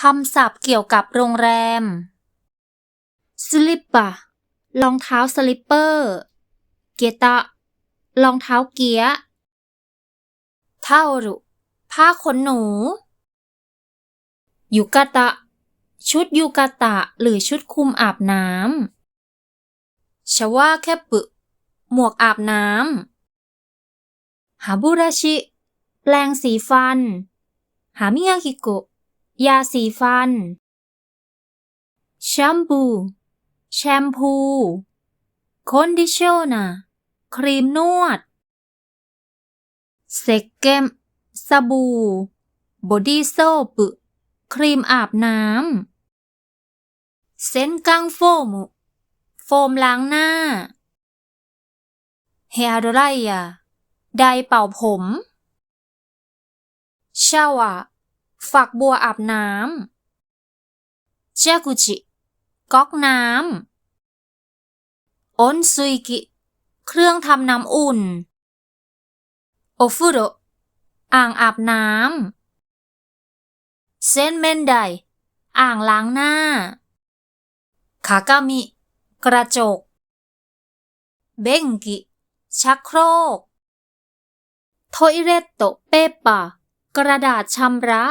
คำศัพท์เกี่ยวกับโรงแรมสลิปปะรองเท้าสลิปเปอร์ เกียตะรองเท้าเกียเท่ารุผ้าขนหนูยูกาตะ ชุดยูกาตะหรือชุดคลุมอาบน้ำชวาแคปปุหมวกอาบน้ำฮาบุราชิ แปรงสีฟันฮามิยากิโกะ ยาสีฟัน แชมพู แชมพูคอนดิชเนอร์ครีมนวด เซกเกมสบู่ บอดี้โซปครีมอาบน้ำ เซนกังโฟม โฟมล้างหน้า เฮอาโดไรยาไดร์เป่าผม ชาวะ ฝักบัวอาบน้ำจากุจิก๊อกน้ำอนซุยกิ เครื่องทำน้ำอุ่น โอฟุโรอ่างอาบน้ำ เซนเมนได อ่างล้างหน้า คากามิ กระจก เบงกิ ชักโครก โทอิเรตโตเปปะ กระดาษชำระ